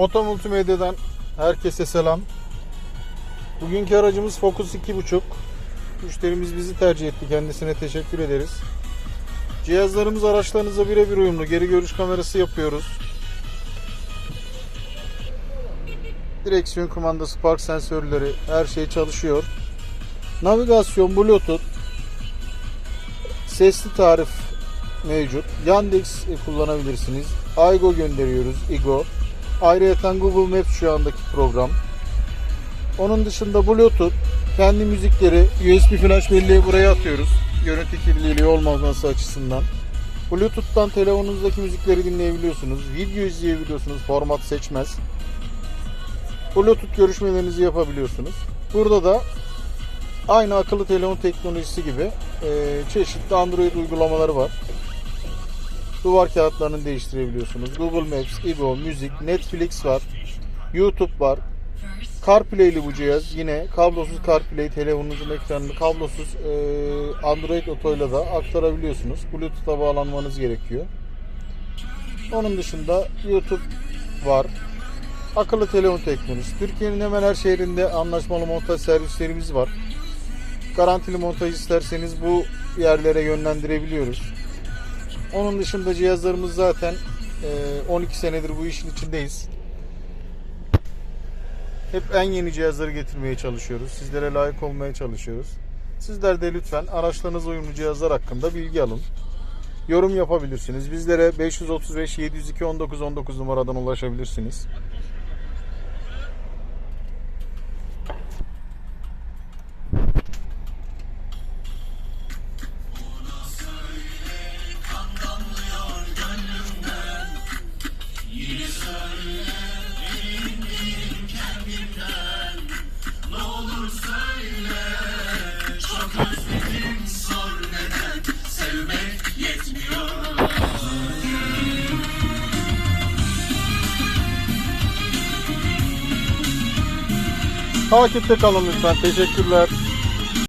Oto Multimedya'dan herkese selam. Bugünkü aracımız Focus 2.5. Müşterimiz bizi tercih etti. Kendisine teşekkür ederiz. Cihazlarımız araçlarınıza birebir uyumlu. Geri görüş kamerası yapıyoruz. Direksiyon kumandası, park sensörleri, her şey çalışıyor. Navigasyon, Bluetooth, sesli tarif mevcut. Yandex kullanabilirsiniz. Aygo gönderiyoruz. Igo. Ayrıca Google Maps şu andaki program. Onun dışında Bluetooth, kendi müzikleri USB flash belleği buraya atıyoruz. Görüntü kirliliği olmaması açısından. Bluetooth'tan telefonunuzdaki müzikleri dinleyebiliyorsunuz. Video izleyebiliyorsunuz. Format seçmez. Bluetooth görüşmelerinizi yapabiliyorsunuz. Burada da aynı akıllı telefon teknolojisi gibi çeşitli Android uygulamaları var. Duvar kağıtlarını değiştirebiliyorsunuz. Google Maps, Igo, müzik, Netflix var. YouTube var. CarPlay'li bu cihaz. Yine kablosuz CarPlay telefonunuzun ekranını kablosuz e, Android Auto'yla da aktarabiliyorsunuz. Bluetooth'a bağlanmanız gerekiyor. Onun dışında YouTube var. Akıllı telefon teknolojisi. Türkiye'nin hemen her şehrinde anlaşmalı montaj servislerimiz var. Garantili montaj isterseniz bu yerlere yönlendirebiliyoruz. Onun dışında cihazlarımız zaten e, 12 senedir bu işin içindeyiz. Hep en yeni cihazları getirmeye çalışıyoruz. Sizlere layık olmaya çalışıyoruz. Sizler de lütfen araçlarınıza uyumlu cihazlar hakkında bilgi alın. Yorum yapabilirsiniz. Bizlere 535 702 19 19 numaradan ulaşabilirsiniz. Takipte kalın lütfen. Teşekkürler.